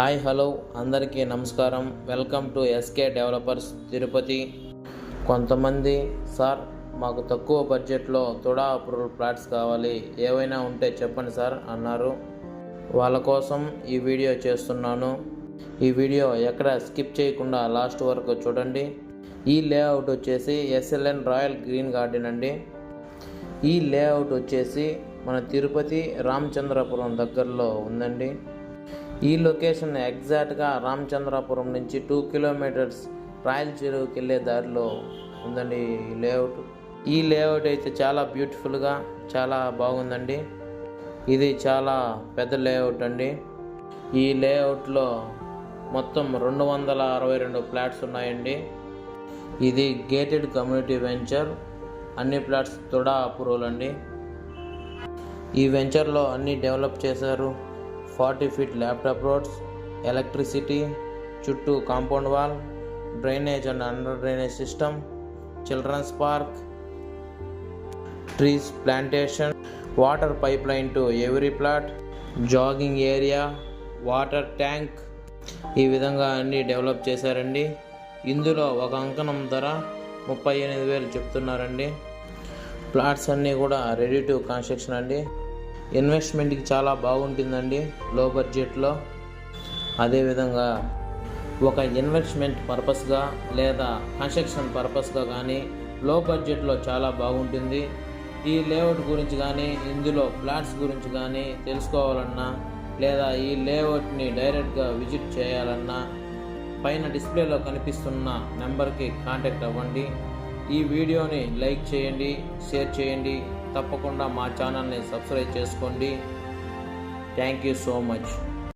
Hi hello. అందరికీ నమస్కారం. Welcome to SK developers Tirupati. కొంతమంది సార్ మాకు తక్కువ బడ్జెట్లో తుడా అప్రూవల్ ప్లాట్స్ కావాలి. ఏవైనా ఉంటే చెప్పండి సార్ అన్నారు. వాళ్ళ కోసం ఈ వీడియో చేస్తున్నాను. ఈ వీడియో ఎక్కడ స్కిప్ చేయకుండా లాస్ట్ వరకు చూడండి. ఈ లేఅవుట్ వచ్చేసి ఎస్ఎల్ఎన్ రాయల్ గ్రీన్ గార్డెన్ అండి. ఈ లేఅవుట్ వచ్చేసి మన తిరుపతి రామచంద్రపురం దగ్గరలో ఉందండి. ఈ లొకేషన్ ఎగ్జాక్ట్గా రామచంద్రాపురం నుంచి టూ కిలోమీటర్స్ రాయల్ చెరువుకి వెళ్ళే దారిలో ఉందండి ఈ లేఅవుట్. ఈ లేఅవుట్ అయితే చాలా బ్యూటిఫుల్గా చాలా బాగుందండి. ఇది చాలా పెద్ద లేఅవుట్ అండి. ఈ లేఅవుట్లో మొత్తం రెండు వందల అరవై రెండు ఫ్లాట్స్ ఉన్నాయండి. ఇది గేటెడ్ కమ్యూనిటీ వెంచర్ అన్ని ఫ్లాట్స్ తొడా అప్రూవల్ అండి. ఈ వెంచర్లో అన్నీ డెవలప్ చేశారు. Forty feet blacktop roads electricity చుట్టూ compound wall drainage and under drainage system children's park trees plantation water pipe line to every plot jogging area water tank. ఈ విధంగా అన్ని డెవలప్ చేశారండి. ఇందులో ఒక అంకణం ధర ముప్పై ఎనిమిది వేలు చెప్తున్నారండి. ప్లాట్స్ అన్నీ కూడా రెడీ టు కన్స్ట్రక్షన్ అండి. ఇన్వెస్ట్మెంట్కి చాలా బాగుంటుందండి లో బడ్జెట్లో అదేవిధంగా ఒక ఇన్వెస్ట్మెంట్ పర్పస్గా లేదా కన్స్ట్రక్షన్ పర్పస్గా కానీ లో బడ్జెట్లో చాలా బాగుంటుంది. ఈ లేఅవుట్ గురించి కానీ ఇందులో ఫ్లాట్స్ గురించి కానీ తెలుసుకోవాలన్నా లేదా ఈ లేఅవుట్ని డైరెక్ట్గా విజిట్ చేయాలన్నా పైన డిస్ప్లేలో కనిపిస్తున్న నెంబర్కి కాంటాక్ట్ అవ్వండి. ఈ వీడియోని లైక్ చేయండి షేర్ చేయండి. తప్పకుండా మా ఛానల్ని సబ్స్క్రైబ్ చేసుకోండి. Thank you so much